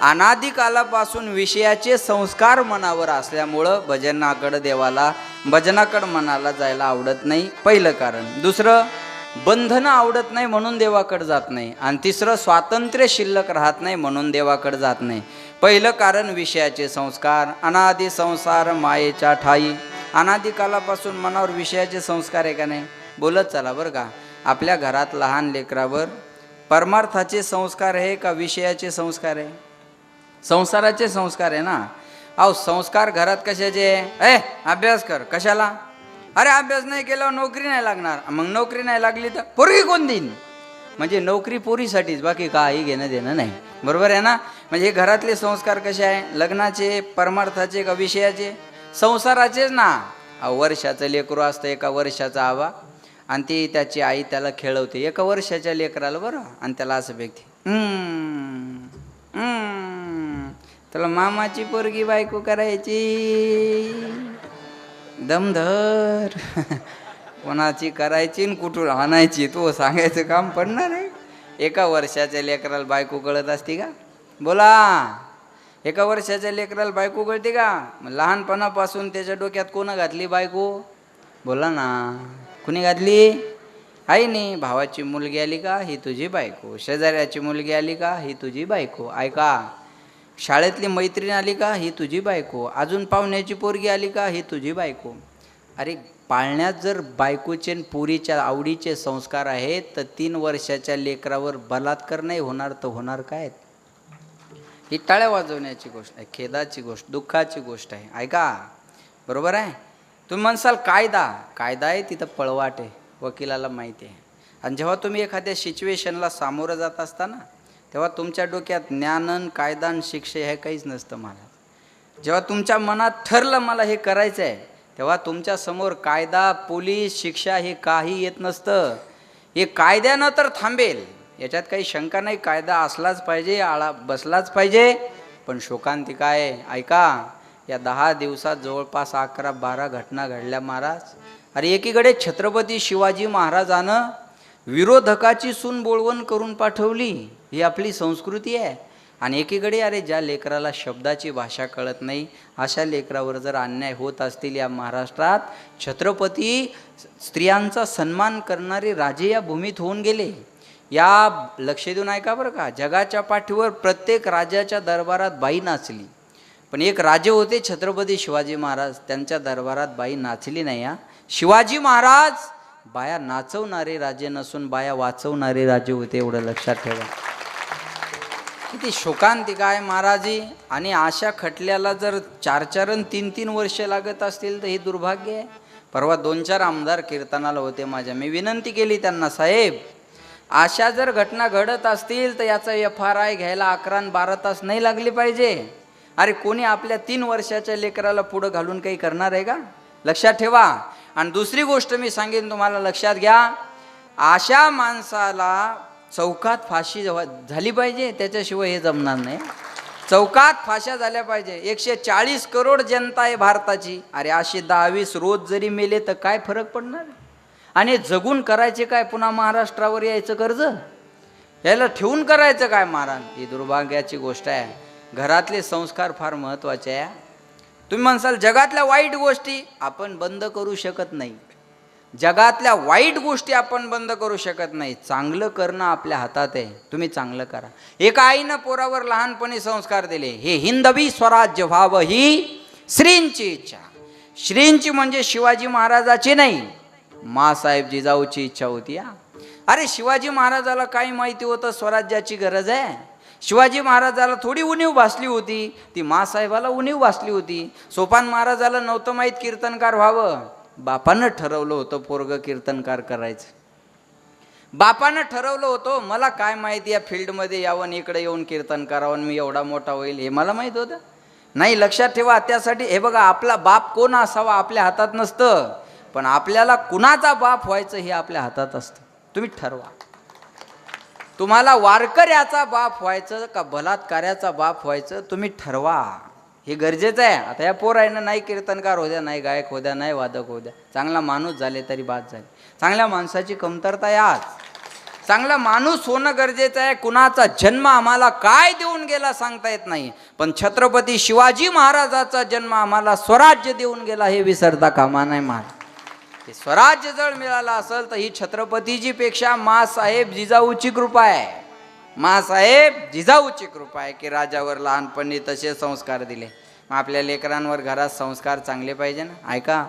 अनादिकालापासून विषयाचे संस्कार मनावर असल्यामुळं भजनाकडं देवाला भजनाकडं मनाला जायला आवडत नाही पहिलं कारण. दुसरं बंधनं आवडत नाही म्हणून देवाकडं जात नाही. आणि तिसरं स्वातंत्र्य शिल्लक राहत नाही म्हणून देवाकडं जात नाही. पहिलं कारण विषयाचे संस्कार अनादि संसार मायेच्या ठाई. अनादिकालापासून मनावर विषयाचे संस्कार आहे का नाही? बोलत चला बरं का. आपल्या घरात लहान लेकरावर परमार्थाचे संस्कार आहे का विषयाचे संस्कार आहे? संसाराचे संस्कार आहे ना. अहो संस्कार घरात कशाचे? ए अभ्यास कर. कशाला? अरे अभ्यास नाही केल्यावर नोकरी नाही लागणार. मग नोकरी नाही लागली तर पोरगी कोण देईन? म्हणजे नोकरी पोरीसाठीच बाकी काही घेणं देणं नाही. बरोबर आहे ना? म्हणजे घरातले संस्कार कसे आहे? लग्नाचे परमार्थाचे का विषयाचे? संसाराचेच ना. अहो, वर्षाचं लेकरू असतं एका वर्षाचा आवा आणि ती त्याची आई त्याला खेळवते. एका वर्षाच्या लेकराला बरं. आणि त्याला असं बेगते "हम्म, हम्म, तुला मामाची पोरगी बायको करायची. दमधर. कोणाची करायची न कुठून आणायची तो सांगायचं काम पडणार आहे. एका वर्षाच्या लेकराला बायको कळत असते का? बोला. एका वर्षाच्या लेकराला बायको कळते का? मग लहानपणापासून त्याच्या डोक्यात कोणं घातली बायको? बोला ना. कुणी घातली? आई नाही भावाची मुलगी आली का? ही तुझी बायको. शेजाऱ्याची मुलगी आली का? ही तुझी बायको. ऐका. शाळेतली मैत्रीण आली का? ही तुझी बायको. अजून पाहुण्याची पोरगी आली का? ही तुझी बायको. अरे पाळण्यात जर बायकोचे न पुरीच्या आवडीचे संस्कार आहेत तर तीन वर्षाच्या लेकरावर बलात्कार नाही होणार तर होणार काय? ही टाळ्या वाजवण्याची गोष्ट आहे खेदाची गोष्ट दुःखाची गोष्ट आहे. ऐका बरोबर आहे? तुम्ही म्हणसाल कायदा. कायदा आहे तिथं पळवाट आहे वकिलाला माहिती आहे. आणि जेव्हा तुम्ही एखाद्या सिच्युएशनला सामोरं जात असता ना तेव्हा तुमच्या डोक्यात ज्ञानन कायदान शिक्षे हे काहीच नसतं मला जेव्हा तुमच्या मनात ठरलं मला हे करायचं आहे तेव्हा तुमच्यासमोर कायदा पोलीस शिक्षा हे काही येत नसतं. हे कायद्यानं तर थांबेल. याच्यात काही शंका नाही कायदा असलाच पाहिजे आळा बसलाच पाहिजे. पण शोकांतिका आहे ऐका या दहा दिवसात जवळपास अकरा बारा घटना घडल्या महाराज. अरे एकीकडे छत्रपती शिवाजी महाराजानं विरोधकाची सून बोळवण करून पाठवली ही आपली संस्कृती आहे. आणि एकीकडे अरे ज्या लेकराला शब्दाची भाषा कळत नाही अशा लेकरावर जर अन्याय होत असतील या महाराष्ट्रात छत्रपती स्त्रियांचा सन्मान करणारे राजे या भूमीत होऊन गेले. या लक्ष देऊन ऐका बरं का जगाच्या पाठीवर प्रत्येक राजाच्या दरबारात बाई नाचली. पण एक राजे होते छत्रपती शिवाजी महाराज त्यांच्या दरबारात बाई नाचली नाही हा. शिवाजी महाराज बाया नाचवणारे राजे नसून बाया वाचवणारे राजे होते एवढं लक्षात ठेवा. किती शोकांतिका आहे महाराजी. आणि अशा खटल्याला जर चार चार तीन तीन वर्ष लागत असतील तर हे दुर्भाग्य आहे. परवा दोन चार आमदार कीर्तनाला होते माझ्या. मी विनंती केली त्यांना साहेब अशा जर घटना घडत असतील तर याचा एफ आर आय घ्यायला अकरा बारा तास नाही लागले पाहिजे. अरे कोणी आपल्या तीन वर्षाच्या लेकराला पुढं घालून काही करणार आहे का? लक्षात ठेवा. आणि दुसरी गोष्ट मी सांगेन तुम्हाला लक्षात घ्या अशा माणसाला चौकात फाशी झाली पाहिजे त्याच्याशिवाय हे जमणार नाही. चौकात फाश्या झाल्या पाहिजे. एकशे चाळीस करोड जनता आहे भारताची. अरे अशी दहावीस रोज जरी मेले तर काय फरक पडणार? आणि जगून करायचे काय? पुन्हा महाराष्ट्रावर यायचं कर्ज? याला ठेवून करायचं काय? महाराज ही दुर्भाग्याची गोष्ट आहे. घरातले संस्कार फार महत्त्वाचे आहे. तुम्ही म्हणसाल जगातल्या वाईट गोष्टी आपण बंद करू शकत नाही. जगातल्या वाईट गोष्टी आपण बंद करू शकत नाही. चांगलं करणं आपल्या हातात आहे. तुम्ही चांगलं करा. एका आईनं पोरावर लहानपणी संस्कार दिले. हे हिंदवी स्वराज्य व्हावं ही श्रींची इच्छा. श्रींची म्हणजे शिवाजी महाराजाची नाही. मासाहेब जिजाऊची इच्छा होती हा. अरे शिवाजी महाराजाला काही माहिती होतं स्वराज्याची गरज आहे? शिवाजी महाराजाला थोडी उणीव भासली होती. ती मासाहेबाला उणीव भासली होती. सोपान महाराजाला नव्हतं माहीत कीर्तनकार व्हावं. बापानं ठरवलं होतं पोरग कीर्तनकार करायचं. बापानं ठरवलं होतं मला काय माहिती या फील्डमध्ये यावं इकडे येऊन कीर्तन करावं आणि मी एवढा मोठा होईल हे मला माहीत होतं? नाही लक्षात ठेवा त्यासाठी हे बघा आपला बाप कोण असावा आपल्या हातात नसतं. पण आपल्याला कुणाचा बाप व्हायचं हे आपल्या हातात असतं. तुम्ही ठरवा. तुम्हाला वारकऱ्याचा बाप व्हायचं का बलात्कार्याचा बाप व्हायचं तुम्ही ठरवा. हे गरजेचं आहे. आता या पोरायनं नाही कीर्तनकार होद्या नाही गायक होद्या नाही वादक होद्या चांगला माणूस झाले तरी बाद झाली. चांगल्या माणसाची कमतरता आहे आज. चांगला माणूस होणं गरजेचं आहे. कुणाचा जन्म आम्हाला काय देऊन गेला सांगता येत नाही. पण छत्रपती शिवाजी महाराजाचा जन्म आम्हाला स्वराज्य देऊन गेला हे विसरता कामा नाही महाराज ते स्वराज्य जर मिळालं असेल तर ही छत्रपतीजी पेक्षा मासाहेब जिजाऊची कृपा आहे. मासाहेब जिजाऊची कृपा आहे की राजावर लहानपणी तसे संस्कार दिले. मग आपल्या लेकरांवर घरात संस्कार चांगले पाहिजे ना? ऐका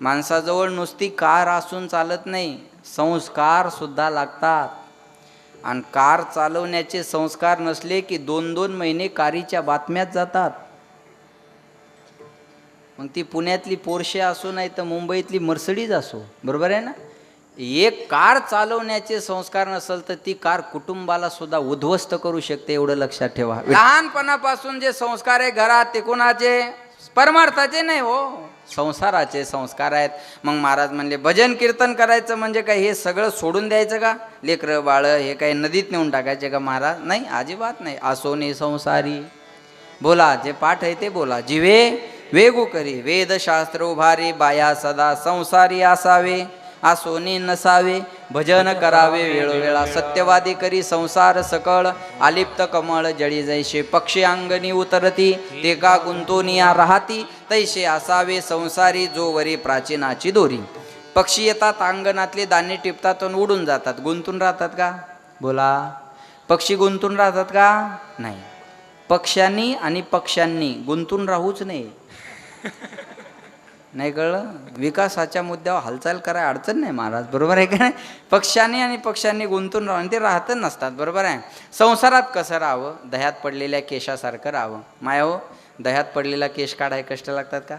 माणसाजवळ नुसती कार असून चालत नाही संस्कार सुद्धा लागतात. आणि कार चालवण्याचे संस्कार नसले की दोन दोन महिने कारीच्या बातम्यात जातात. मग ती पुण्यातली पोरशे असो नाही तर मुंबईतली मर्सडीज असो. बरोबर आहे ना? एक कार चालवण्याचे संस्कार नसेल तर ती कार कुटुंबाला सुद्धा उद्ध्वस्त करू शकते एवढं लक्षात ठेवा. लहानपणापासून जे संस्कार आहे घरात ते कोणाचे? परमार्थाचे नाही हो. संसाराचे संस्कार आहेत. मग महाराज म्हणले भजन कीर्तन करायचं म्हणजे काय? हे सगळं सोडून द्यायचं का? लेकरं बाळ हे काही नदीत नेऊन टाकायचे का महाराज? नाही अजिबात नाही. असोनी संसारी. बोला जे पाठ आहे ते बोला. जिवे वेगू करी वेदशास्त्र उभारी बाया सदा संसारी असावे आसोनी नसावे भजन करावे वेळोवेळा सत्यवादी करी संसार सकळ आलिप्त कमळ जळी जैसे पक्षी अंगणी उतरती ते का गुंतोनिया राहती तैसे असावे संसारी जो वरी प्राचीनाची दोरी. पक्षी येतात अंगणातले दाणे टिपतात आणि उडून जातात. गुंतून राहतात का? बोला. पक्षी गुंतून राहतात का? नाही. पक्ष्यांनी आणि पक्ष्यांनी गुंतून राहूच नाही नाही कळलं? विकासाच्या मुद्द्यावर हालचाल कराय अडचण नाही महाराज बरोबर आहे का नाही? पक्षांनी आणि पक्षांनी गुंतून राहून ते राहतच नसतात बरोबर आहे? संसारात कसं राहावं? दह्यात पडलेल्या केशासारखं राहावं. माया हो दह्यात पडलेला केश काढाय कष्ट लागतात का?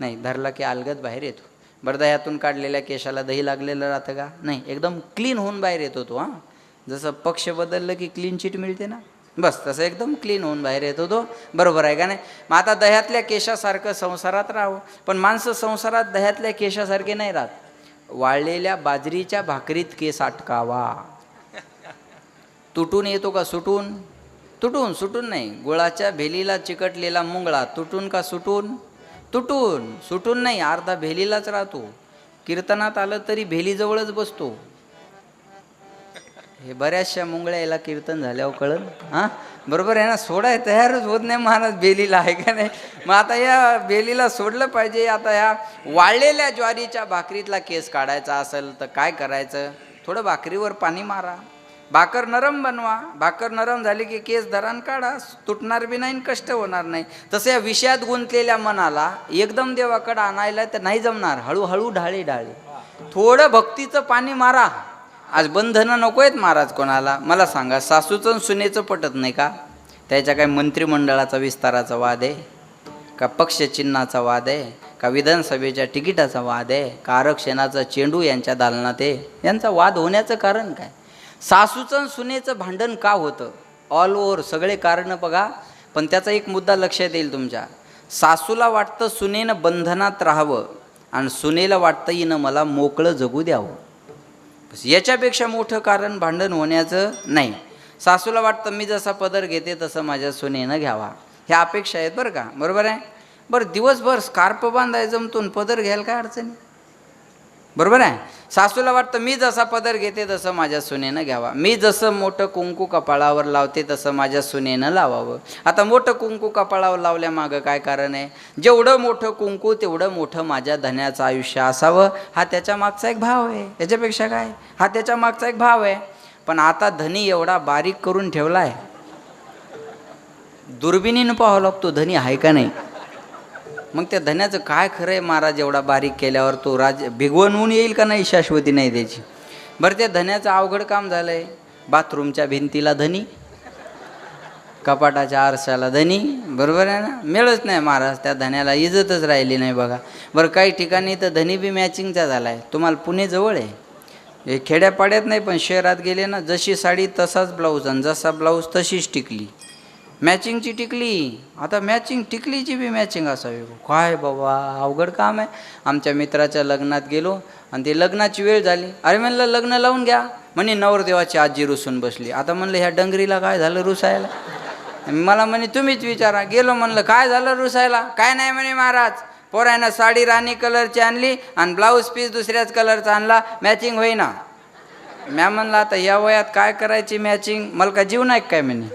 नाही धरला की अलगद बाहेर येतो. बरं दह्यातून काढलेल्या केशाला दही लागलेलं राहतं का? नाही एकदम क्लीन होऊन बाहेर येतो तो हां. जसं पक्ष बदललं की क्लीन चिट मिळते ना? बस तसं एकदम क्लीन होऊन बाहेर येतो तो बरोबर आहे का नाही? मग आता दह्यातल्या केशासारखं संसारात राहावं. पण माणसं संसारात दह्यातल्या केशासारखे नाही राहत. वाळलेल्या बाजरीच्या भाकरीत केस अटकावा तुटून येतो का सुटून? तुटून सुटून नाही. गुळाच्या भेलीला चिकटलेला मुंगळा तुटून का सुटून? तुटून सुटून नाही. अर्धा भेलीलाच राहतो. कीर्तनात आलं तरी भेलीजवळच बसतो. हे बऱ्याचशा मुंगळ्या याला कीर्तन झाल्यावर कळलं. हां? बरोबर आहे ना? सोडाय तयारच होत नाही महाराज बेलीला आहे का नाही? मग आता या बेलीला सोडलं पाहिजे. आता या वाळलेल्या ज्वारीच्या भाकरीतला केस काढायचा असेल तर काय करायचं? थोडं भाकरीवर पाणी मारा. भाकर नरम बनवा. भाकर नरम झाली की केस धरान काढा. तुटणार बी नाही कष्ट होणार नाही. तसं या विषयात गुंतलेल्या मनाला एकदम देवाकडं आणायला तर नाही जमणार. हळूहळू ढाळी ढाळी थोडं भक्तीचं पाणी मारा. आज बंधनं नको आहेत महाराज कोणाला. मला सांगा सासूचं आणि सुनेचं पटत नाही का? त्याच्या काय मंत्रिमंडळाचा विस्ताराचा वाद आहे? का पक्षचिन्हाचा वाद आहे? का विधानसभेच्या तिकिटाचा वाद आहे? का आरक्षणाचा चेंडू यांच्या दालनात आहे? यांचा वाद होण्याचं कारण काय? सासूचं आणि सुनेचं भांडण का होतं? ऑल ओव्हर सगळे कारणं बघा. पण त्याचा एक मुद्दा लक्षात येईल तुमच्या. सासूला वाटतं सुनेनं बंधनात राहावं आणि सुनेला वाटतं हिनं मला मोकळं जगू द्यावं. बस याच्यापेक्षा मोठं कारण भांडण होण्याचं नाही. सासूला वाटतं मी जसा पदर घेते तसं माझ्या सुनेनं घ्यावा. ह्या अपेक्षा आहेत बरं का? बरोबर आहे? बरं दिवसभर स्कार्प बांधाय जमतून पदर घ्यायला काय अडचणी बरोबर आहे? सासूला वाटतं मी जसा पदर घेते तसं माझ्या सुनेनं घ्यावा. मी जसं मोठं कुंकू कपाळावर लावते तसं माझ्या सुनेनं लावावं. आता मोठं कुंकू कपाळावर लावल्यामागं काय कारण आहे? जेवढं मोठं कुंकू तेवढं मोठं माझ्या धन्याचं आयुष्य असावं. हा त्याच्या मागचा एक भाव आहे. याच्यापेक्षा काय? हा त्याच्या मागचा एक भाव आहे. पण आता धनी एवढा बारीक करून ठेवला आहे दुर्बिणीनं पाहावं लागतो धनी आहे का नाही? मग त्या धन्याचं काय खरं आहे महाराज एवढा बारीक केल्यावर तो राज भिगवण होऊन येईल का नाही शाश्वती नाही त्याची? बरं त्या धन्याचं अवघड काम झालं आहे बाथरूमच्या भिंतीला धनी कपाटाच्या आरशाला धनी बरोबर आहे ना? मिळत नाही महाराज त्या धन्याला इजतच राहिली नाही बघा. बरं काही ठिकाणी तर धनी बी मॅचिंगचा झाला आहे तुम्हाला पुणे जवळ आहे. हे खेड्यापाड्यात नाही पण शहरात गेले ना जशी साडी तसाच ब्लाऊज आणि जसा ब्लाऊज तशीच टिकली. मॅचिंगची टिकली. आता मॅचिंग टिकलीची बी मॅचिंग असावी. काय बाबा अवघड काम आहे. आमच्या मित्राच्या लग्नात गेलो आणि ते लग्नाची वेळ झाली. अरे म्हणलं लग्न लावून घ्या. म्हणे नवरदेवाची आजी रुसून बसली. आता म्हणलं ह्या डंगरीला काय झालं रुसायला? मला म्हणे तुम्हीच विचारा. गेलो म्हणलं काय झालं रुसायला? काय नाही म्हणे महाराज. पोरायनं साडी राणी कलरची आणली आणि ब्लाऊज पीस दुसऱ्याच कलरचा आणला. मॅचिंग होईना. मॅ म्हणलं आता या वयात काय करायची मॅचिंग मला का जीव नाही काय म्हणे?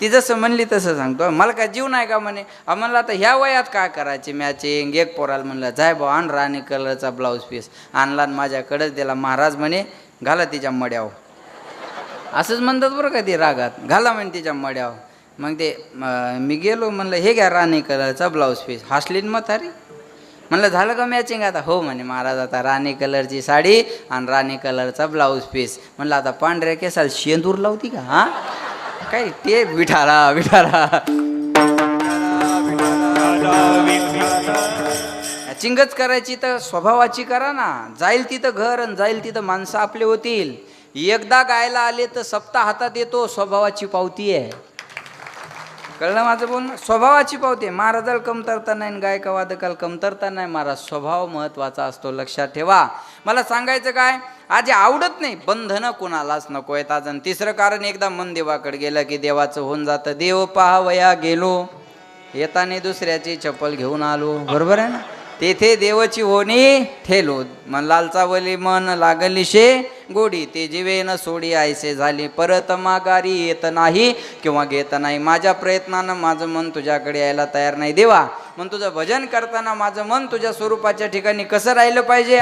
ती जसं म्हणली तसं सांगतो. मला काय जीव नाही का म्हणे? म्हणलं आता ह्या वयात काय करायची मॅचिंग एक पोराला म्हणलं जाय भाऊ आण राणी कलरचा ब्लाऊज पीस आणला आणि माझ्याकडेच दिला. महाराज म्हणे घाला तिच्या मड्यावर. असंच म्हणतात बरं का ते रागात. घाला म्हणे तिच्या मड्यावर. मग ते मी गेलो म्हणलं हे घ्या राणी कलरचा ब्लाऊज पीस हसली न मग अरे म्हणलं झालं का मॅचिंग आता? हो म्हणे महाराज आता राणी कलरची साडी आणि राणी कलरचा ब्लाऊज पीस म्हणलं आता पांढऱ्या केसाला शेंदूर लावती का हां? काय? ते विठारा विठारा. चिंगच करायची तर स्वभावाची करा ना. जाईल तिथं घर आणि जाईल तिथं माणसं आपले होतील. एकदा गायला आले तर सप्ताह हातात येतो स्वभावाची पावती आहे. कळलं माझं बोलणं? स्वभावाची पावते महाराजाला कमतरता नाही आणि गायका वादकाला कमतरता नाही. महाराज स्वभाव महत्त्वाचा असतो. लक्षात ठेवा. मला सांगायचं काय? आज आवडत नाही. बंधनं कुणालाच नको आहेत आज. तिसरं कारण एकदा मन देवाकडे गेलं की देवाचं होऊन जातं. देव पहावया गेलो. येताना दुसऱ्याची चप्पल घेऊन आलो. बरोबर आहे ना? तेथे देवाची होणी ठेलो. मन लालचावली मन लागली शे गोडी. ते जीवेन सोडी आयसे झाली. परत माघारी येत नाही किंवा घेत नाही. माझ्या प्रयत्नानं माझं मन तुझ्याकडे यायला तयार नाही. देवा मग तुझं भजन करताना माझं मन तुझ्या स्वरूपाच्या ठिकाणी कसं राहिलं पाहिजे?